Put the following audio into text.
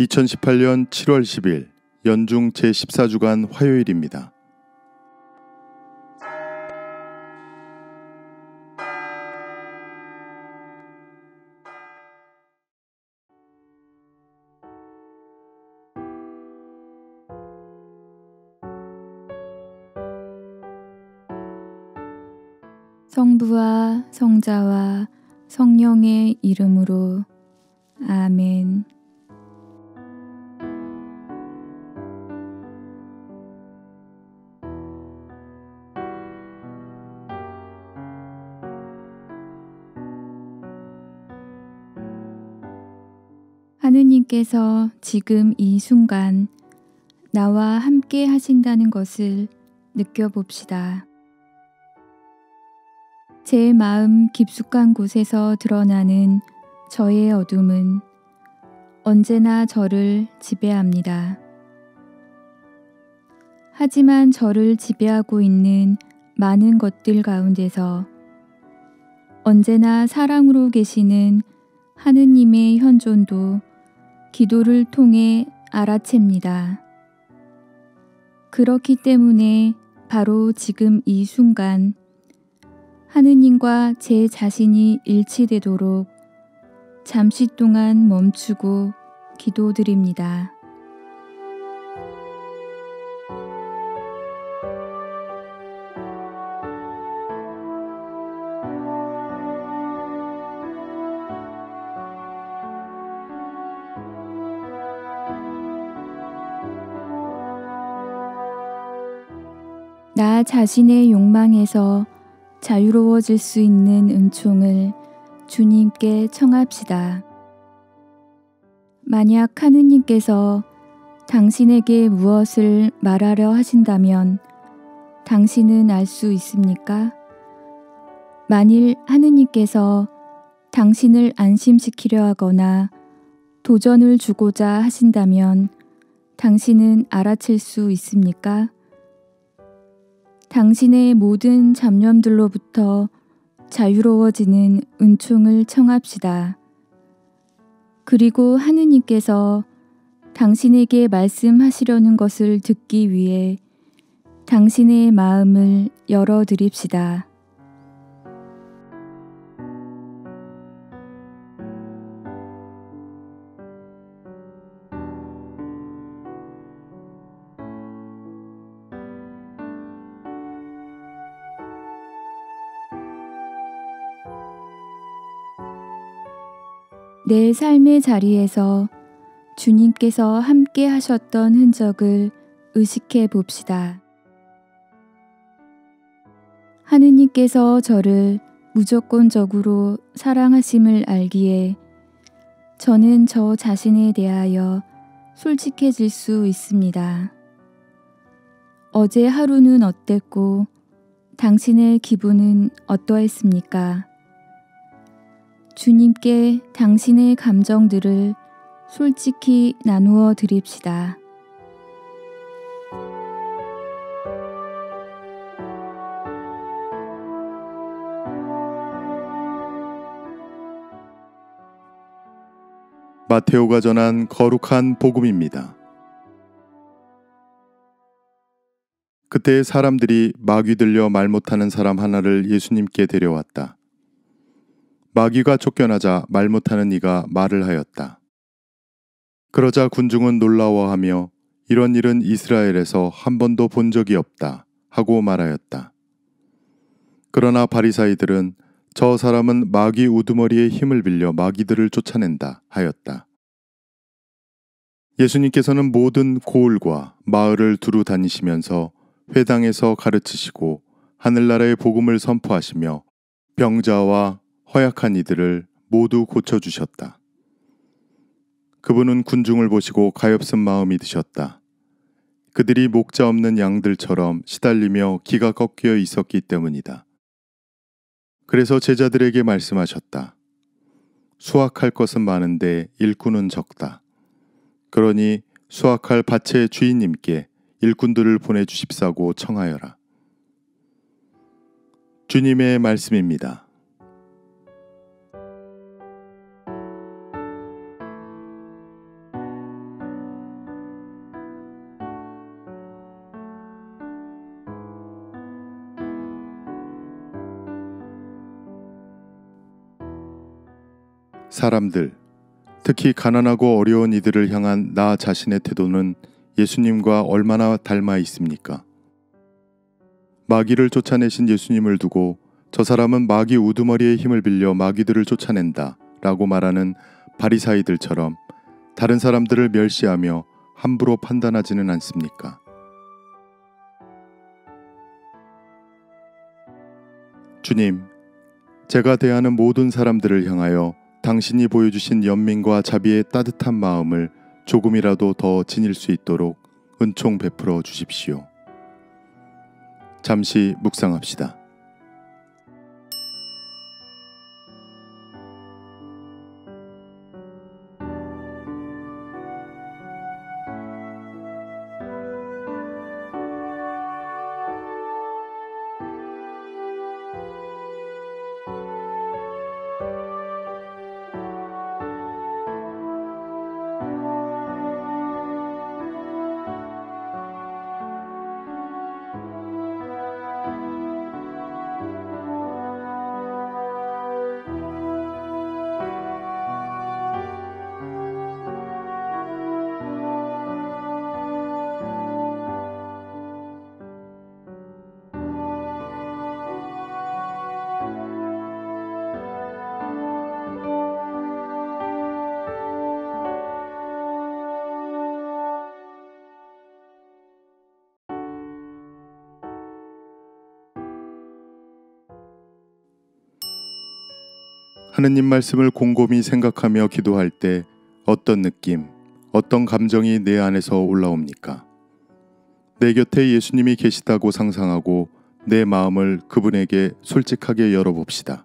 2018년 7월 10일 연중 제14주간 화요일입니다. 성부와 성자와 성령의 이름으로 아멘. 하느님께서 지금 이 순간 나와 함께 하신다는 것을 느껴봅시다. 제 마음 깊숙한 곳에서 드러나는 저의 어둠은 언제나 저를 지배합니다. 하지만 저를 지배하고 있는 많은 것들 가운데서 언제나 사랑으로 계시는 하느님의 현존도 기도를 통해 알아챕니다. 그렇기 때문에 바로 지금 이 순간 하느님과 제 자신이 일치되도록 잠시 동안 멈추고 기도드립니다. 나 자신의 욕망에서 자유로워질 수 있는 은총을 주님께 청합시다. 만약 하느님께서 당신에게 무엇을 말하려 하신다면 당신은 알 수 있습니까? 만일 하느님께서 당신을 안심시키려 하거나 도전을 주고자 하신다면 당신은 알아챌 수 있습니까? 당신의 모든 잡념들로부터 자유로워지는 은총을 청합시다. 그리고 하느님께서 당신에게 말씀하시려는 것을 듣기 위해 당신의 마음을 열어 드립시다. 내 삶의 자리에서 주님께서 함께 하셨던 흔적을 의식해 봅시다. 하느님께서 저를 무조건적으로 사랑하심을 알기에 저는 저 자신에 대하여 솔직해질 수 있습니다. 어제 하루는 어땠고 당신의 기분은 어떠했습니까? 주님께 당신의 감정들을 솔직히 나누어 드립시다. 마테오가 전한 거룩한 복음입니다. 그때 사람들이 마귀 들려 말 못하는 사람 하나를 예수님께 데려왔다. 마귀가 쫓겨나자 말 못하는 이가 말을 하였다. 그러자 군중은 놀라워하며 이런 일은 이스라엘에서 한 번도 본 적이 없다 하고 말하였다. 그러나 바리사이들은 저 사람은 마귀 우두머리의 힘을 빌려 마귀들을 쫓아낸다 하였다. 예수님께서는 모든 고을과 마을을 두루 다니시면서 회당에서 가르치시고 하늘나라의 복음을 선포하시며 병자와 허약한 이들을 모두 고쳐주셨다. 그분은 군중을 보시고 가엾은 마음이 드셨다. 그들이 목자 없는 양들처럼 시달리며 기가 꺾여 있었기 때문이다. 그래서 제자들에게 말씀하셨다. 수확할 것은 많은데 일꾼은 적다. 그러니 수확할 밭의 주인님께 일꾼들을 보내주십사고 청하여라. 주님의 말씀입니다. 사람들, 특히 가난하고 어려운 이들을 향한 나 자신의 태도는 예수님과 얼마나 닮아 있습니까? 마귀를 쫓아내신 예수님을 두고 저 사람은 마귀 우두머리의 힘을 빌려 마귀들을 쫓아낸다 라고 말하는 바리사이들처럼 다른 사람들을 멸시하며 함부로 판단하지는 않습니까? 주님, 제가 대하는 모든 사람들을 향하여 당신이 보여주신 연민과 자비의 따뜻한 마음을 조금이라도 더 지닐 수 있도록 은총 베풀어 주십시오. 잠시 묵상합시다. 하느님 말씀을 곰곰이 생각하며 기도할 때 어떤 느낌, 어떤 감정이 내 안에서 올라옵니까? 내 곁에 예수님이 계시다고 상상하고 내 마음을 그분에게 솔직하게 열어봅시다.